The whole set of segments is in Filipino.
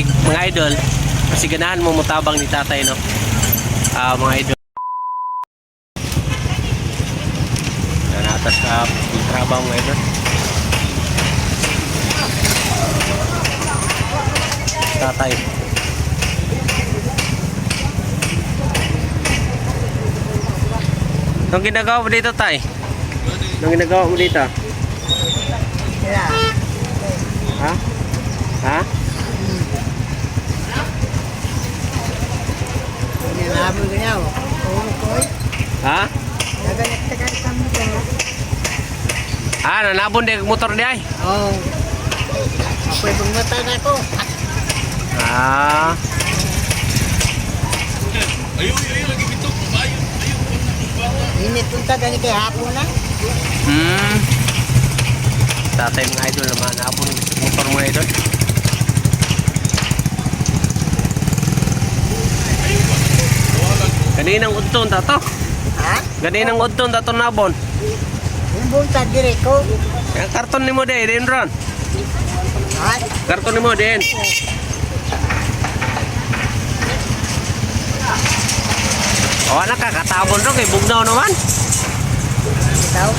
bisig mga idol. Kasi ganahan mo mutabang ni tatay no. Ah, mga idol. Yan atas ka trabaho mga idol. Tatay. Anong ginagawa mo dito, tay? Anong ginagawa mo dito? Wala. Ha? Ha? Nilabo ko niya. Oo ko. Ha? Nagalit ka kahit kami ko. Ah, nanabon di ang motor di ay. Oo. Apoy pang mata na ko. Ah. Init punta gani kay hapon na. Hmm. Tatay mga idol naman ang motor mga idol. Ganinang udton tato. Ha? Ganinang udton tato nabon. Yung bunta dire ko. Yang karton ni mo di, din ron. Ha? Karton ni mo din. O anak ka, katabon ron kay bugnaw naman. Itaw.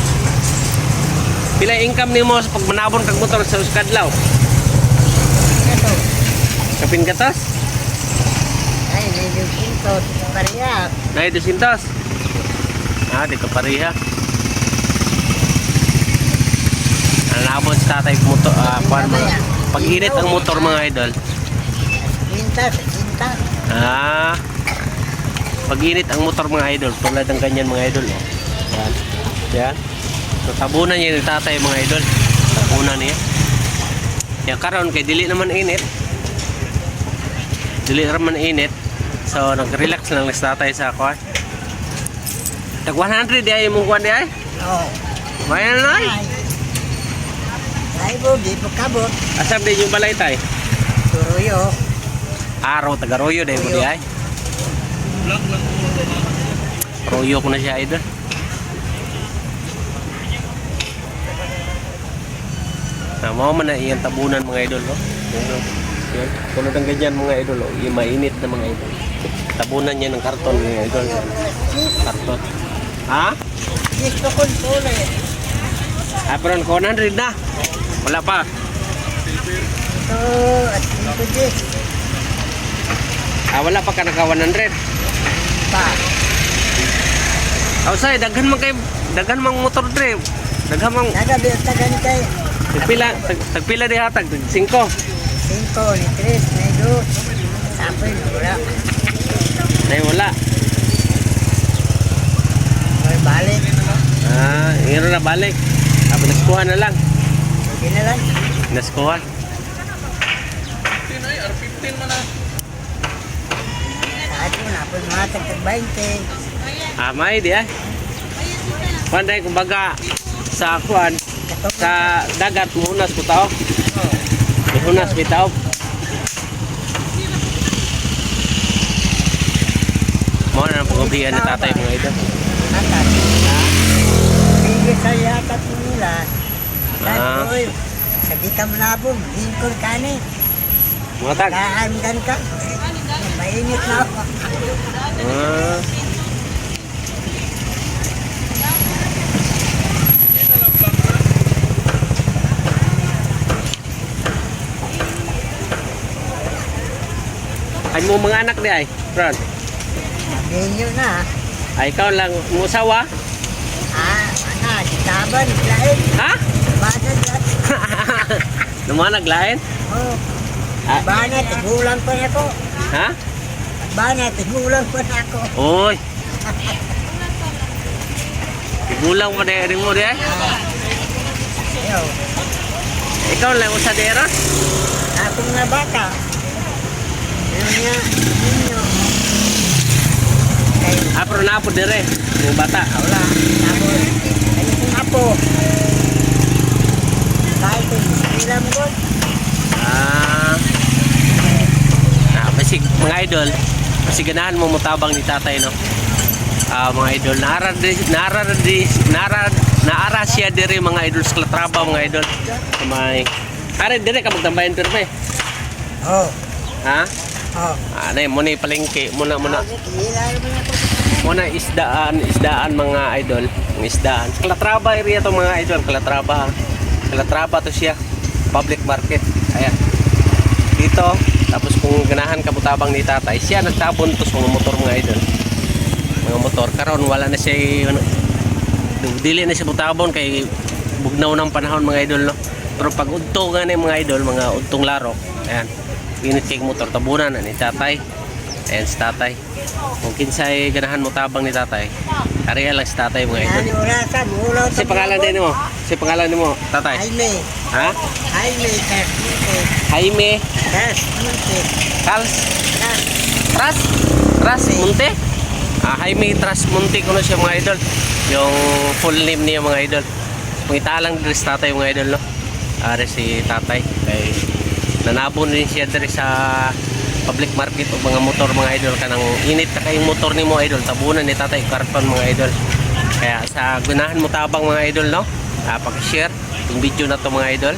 Pila income ni mo sa pag manabon kag motor sa Uskadlaw? Ito. Kapin gatas? Ay, medyo pinto. Pariyak. Nay, 200. Ah, di ka pareha. Nanabot sa tatay motor, ah, kuwan mo. Pag init ang motor mga idol. Pinta. Pinta. Ah, pag init ang motor mga idol, tulad ng ganyan mga idol. Oh. Yan. Yan. So, tabunan niya ni tatay mga idol. Tabunan niya. Yan karon kay dili naman init. Dili naman init. So, nag-relax lang si tatay sa kuwan. Tag 100 di ay mong kuwan di ay. Oo. Mayan na ay. Ay. Ay, bo, di po kabot. Asam din yung balay tay. Turuyo. Araw taga Royo dahil mo di ay. Royo ko na siya idol. Na mo man na iyang tabunan mga idol no. Yan, no? Yan. Tulad ng ganyan mga idol oh. Yung mainit na mga idol. Tabunan niya ng karton mga idol. Karton. Ha? Gusto ko pula eh. Ah, pero 100 na. Wala pa. Ito, at ito dis. Ah, wala pa ka naka 100. Pa. Ausay, daghan man kay daghan mang motor dre. Daghan mang Nagabi tagan kay tagpila tag, tagpila di hatag 5. 5, ni 3, ni 2. Sapoy, wala. Nay wala. May balik. Ah, ngiro na balik. Apo naskuhan na lang. Hindi na lang. Naskuhan. Sa atin na po mga tagtag 20. Ah, may di ay. Panday kumbaga sa kuan sa dagat muhunas ko tao. Muhunas bitaw. Mo na ang pag-ubihan ni tatay mga idol. Atat. Sige sa yatat mo nila. Ah. Tatoy. Sa di ka manabong. Lingkol ka ni. Mga tag. Kaangan ka. Mainit na ako. Ah. Ay mo mga anak di ay, Ron. Benyo na. Ay ikaw lang musawa. Ah, ana, taban, lain. Ha? Dyan. Naman naglain? Oh, Ah, bana, tigulang pa na ako. ha? Bana, tigulang pa na ako. Oy. Igulang mo di mo di ay. Yo, Ikaw lang usa di ron. akong nga bata. Ano nga, ninyo. Ay, Ah, pero napo dire. Yung bata. wala. Kong apo. Mo ko. Ah. Ah, basig mga idol. Kasi ganahan mo mutabang ni tatay no. Ah, mga idol, naara di naara di naara siya dire mga idol sa trabaho mga idol. Sa may Are dire ka magtambayan pirme. Oh, Ha? Oh. Ano yun, muna yung palengke. Muna, muna. Mo. Muna isdaan, isdaan mga idol. Ang isdaan. Kalatraba area to mga idol. Kalatraba. Kalatraba to siya. Public market. Ayan. Dito. Tapos kung ganahan kabutabang ni tatay, siya nagtabon to sa mga motor mga idol. Mga motor. Karon wala na siya ano, dili na siya butabon kay bugnaw ng panahon mga idol no. Pero pag udto yung mga idol, mga udtong laro, ayan. Init kay motor tabunan na ni tatay. Ayan si tatay. Kung kinsay ganahan mo tabang ni tatay, ariya lang si tatay mga idol. Si pangalan din mo. Si pangalan mo, tatay. Jaime. Ha? Jaime Casmite. Jaime Casmite. Cas. Tras Tras Munte. Ah, Jaime Tras Munte ko na siya mga idol. Yung full name niya mga idol. Kung italang din si tatay mga idol, no? Ari si tatay. Kay nanabon din siya diri sa public market o mga motor mga idol kanang init na kayong motor ni mo idol. Tabunan ni tatay karton mga idol. Kaya sa gunahan mo tabang mga idol no? Uh, pag-share yung video na to mga idol.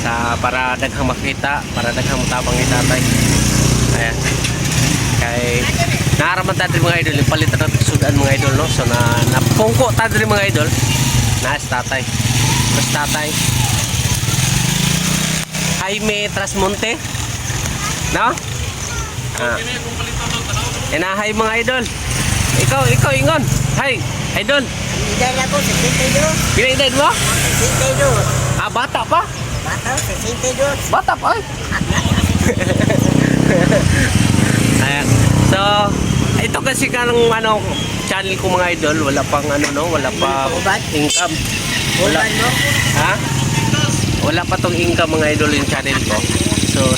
Sa para daghang makita para daghang matabang ni tatay. Ayan. Kay naaraman ta din mga idol yung palitan natin sudan mga idol no? So na napungko ta din mga idol. Na si tatay. Mas tatay. Jaime Trasmonte no ah Inahay mga idol ikaw ikaw ingon hay idol Idal ako, 62. pila edad mo 62. ah bata pa Bata, 62. Bata pa eh. Ayan. So, ito kasi kanang ano, channel ko mga idol, wala pang ano no, wala pa income. Wala. Ha? Wala pa tong income mga idol yung channel ko. So,